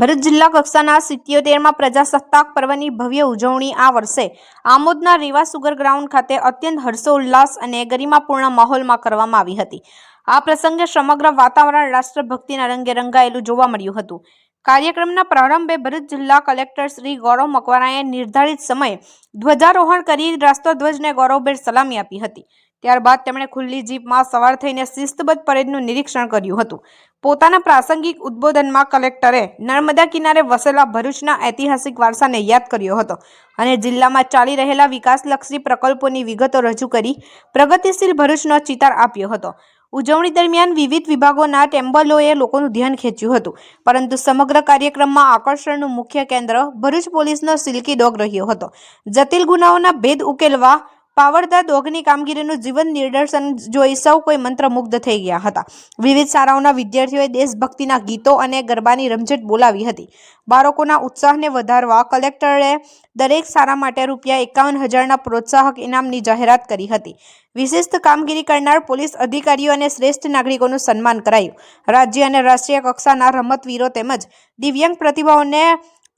ભરૂચ જિલ્લા કક્ષાના સિત્યોતેરમાં પ્રજાસત્તાક પર્વની ભવ્ય ઉજવણી આ વર્ષે આમોદના રેવા સુગર ગ્રાઉન્ડ ખાતે અત્યંત હર્ષોલ્લાસ અને ગરિમાપૂર્ણ માહોલમાં કરવામાં આવી હતી. આ પ્રસંગે સમગ્ર વાતાવરણ રાષ્ટ્રભક્તિના રંગે રંગાયેલું જોવા મળ્યું હતું. કાર્યક્રમના પ્રારંભે ભરૂચ જિલ્લા કલેક્ટર શ્રી ગૌરવ મકવાણાએ નિર્ધારિત સમયે ધ્વજારોહણ કરી રાષ્ટ્રધ્વજને ગૌરવભેર સલામી આપી હતી. ત્યારબાદ તેમણે ખુલ્લી જીપમાં સવાર થઈને શિસ્તબદ્ધ પરેડનું નિરીક્ષણ કર્યું હતું. પોતાના પ્રાસંગિક ઉદ્બોધનમાં કલેક્ટરે નર્મદા કિનારે વસેલા ભરૂચના ઐતિહાસિક વારસાને યાદ કર્યો હતો અને જિલ્લામાં ચાલી રહેલા વિકાસલક્ષી પ્રકલ્પોની વિગતો રજૂ કરી પ્રગતિશીલ ભરૂચનો ચિતાર આપ્યો હતો. ઉજવણી દરમિયાન વિવિધ વિભાગોના ટેમ્બલોએ લોકોનું ધ્યાન ખેંચ્યું હતું, પરંતુ સમગ્ર કાર્યક્રમમાં આકર્ષણનું મુખ્ય કેન્દ્ર ભરૂચ પોલીસનો સિલ્કી ડોગ રહ્યો હતો. જટિલ ગુનાઓના ભેદ ઉકેલવા પાવરદા દોગની કામગીરીનું જીવન નિદર્શન જોઈ સૌ કોઈ મંત્રમુગ્ધ થઈ ગયા હતા. વિવિધ શાળાઓના વિદ્યાર્થીઓએ દેશભક્તિના ગીતો અને ગરબાની રમઝટ બોલાવી હતી. બાળકોના ઉત્સાહને વધારવા કલેક્ટરે દરેક શાળા માટે રૂપિયા એકાવન હજારના પ્રોત્સાહક ઇનામની જાહેરાત કરી હતી. વિશિષ્ટ કામગીરી કરનાર પોલીસ અધિકારીઓ અને શ્રેષ્ઠ નાગરિકોનું સન્માન કરાયું. રાજ્ય અને રાષ્ટ્રીય કક્ષાના રમતવીરો તેમજ દિવ્યાંગ પ્રતિભાઓને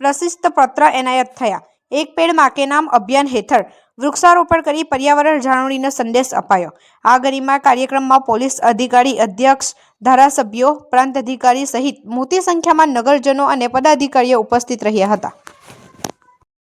પ્રશિસ્ત પત્ર એનાયત થયા. એક પેડ માકે નામ અભિયાન હેઠળ વૃક્ષારોપણ કરી પર્યાવરણ જાળવણીનો સંદેશ અપાયો. આ ગરિમા કાર્યક્રમમાં પોલીસ અધિકારી, અધ્યક્ષ, ધારાસભ્યો, પ્રાંત અધિકારી સહિત મોટી સંખ્યામાં નગરજનો અને પદાધિકારીઓ ઉપસ્થિત રહ્યા હતા.